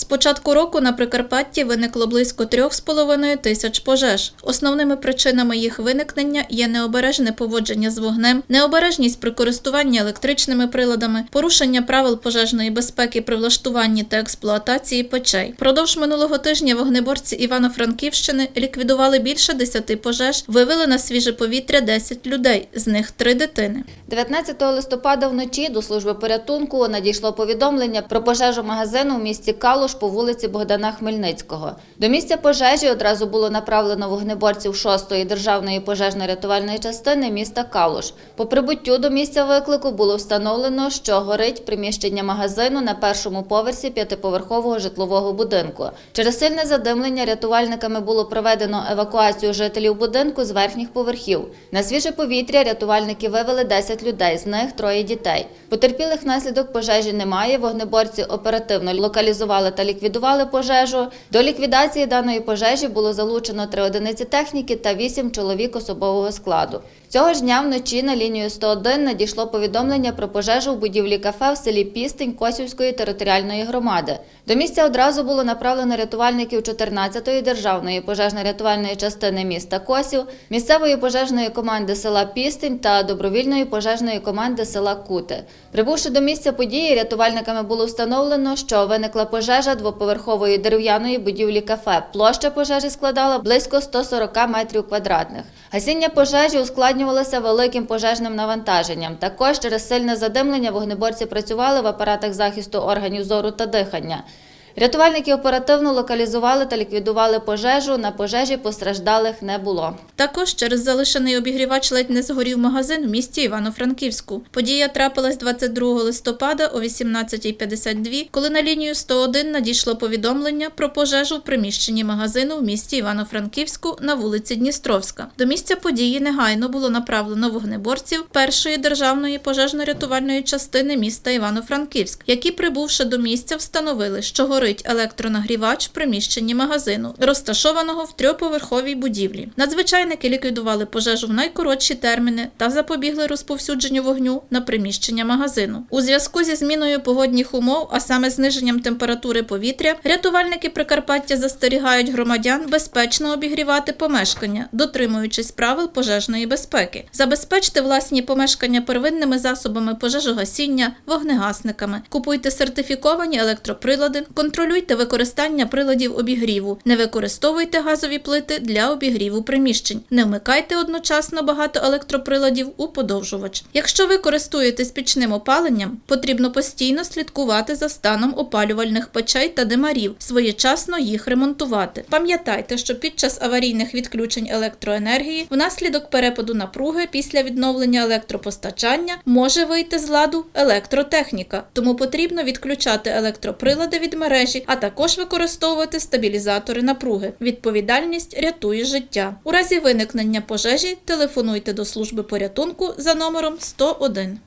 З початку року на Прикарпатті виникло близько 3,5 тисяч пожеж. Основними причинами їх виникнення є необережне поводження з вогнем, необережність при користуванні електричними приладами, порушення правил пожежної безпеки при влаштуванні та експлуатації печей. Продовж минулого тижня вогнеборці Івано-Франківщини ліквідували більше 10 пожеж, вивели на свіже повітря 10 людей, з них 3 дитини. 19 листопада вночі до служби порятунку надійшло повідомлення про пожежу магазину у місті Калуш по вулиці Богдана Хмельницького. До місця пожежі одразу було направлено вогнеборців 6-ї державної пожежно-рятувальної частини міста Калуш. По прибуттю до місця виклику було встановлено, що горить приміщення магазину на першому поверсі п'ятиповерхового житлового будинку. Через сильне задимлення рятувальниками було проведено евакуацію жителів будинку з верхніх поверхів. На свіже повітря рятувальники вивели 10 людей, з них троє дітей. Потерпілих внаслідок пожежі немає. Вогнеборці оперативно локалізували та ліквідували пожежу. До ліквідації даної пожежі було залучено три одиниці техніки та вісім чоловік особового складу. Цього ж дня вночі на лінію 101 надійшло повідомлення про пожежу в будівлі кафе в селі Пістень Косівської територіальної громади. До місця одразу було направлено рятувальників 14-ї державної пожежно-рятувальної частини міста Косів, місцевої пожежної команди села Пістень та добровільної пожежної команди села Кути. Прибувши до місця події, рятувальниками було встановлено, що виникла пожежа двоповерхової дерев'яної будівлі кафе. Площа пожежі складала близько 140 метрів квадратних. Гасіння пожежі ускладнювалося великим пожежним навантаженням. Також через сильне задимлення вогнеборці працювали в апаратах захисту органів зору та дихання. Рятувальники оперативно локалізували та ліквідували пожежу. На пожежі постраждалих не було. Також через залишений обігрівач ледь не згорів магазин в місті Івано-Франківську. Подія трапилась 22 листопада о 18.52, коли на лінію 101 надійшло повідомлення про пожежу в приміщенні магазину в місті Івано-Франківську на вулиці Дністровська. До місця події негайно було направлено вогнеборців першої державної пожежно-рятувальної частини міста Івано-Франківськ, які, прибувши до місця, встановили, що горить електронагрівач в приміщенні магазину, розташованого в трьохповерховій будівлі. Надзвичайники ліквідували пожежу в найкоротші терміни та запобігли розповсюдженню вогню на приміщення магазину. У зв'язку зі зміною погодних умов, а саме зниженням температури повітря, рятувальники Прикарпаття застерігають громадян безпечно обігрівати помешкання, дотримуючись правил пожежної безпеки. Забезпечте власні помешкання первинними засобами пожежогасіння, вогнегасниками. Купуйте сертифіковані електроприлади, контролюйте використання приладів обігріву, не використовуйте газові плити для обігріву приміщень, не вмикайте одночасно багато електроприладів у подовжувач. Якщо ви користуєтесь пічним опаленням, потрібно постійно слідкувати за станом опалювальних печей та димарів, своєчасно їх ремонтувати. Пам'ятайте, що під час аварійних відключень електроенергії внаслідок перепаду напруги після відновлення електропостачання може вийти з ладу електротехніка, тому потрібно відключати електроприлади від мережі, а також використовувати стабілізатори напруги. Відповідальність рятує життя. У разі виникнення пожежі телефонуйте до служби порятунку за номером 101.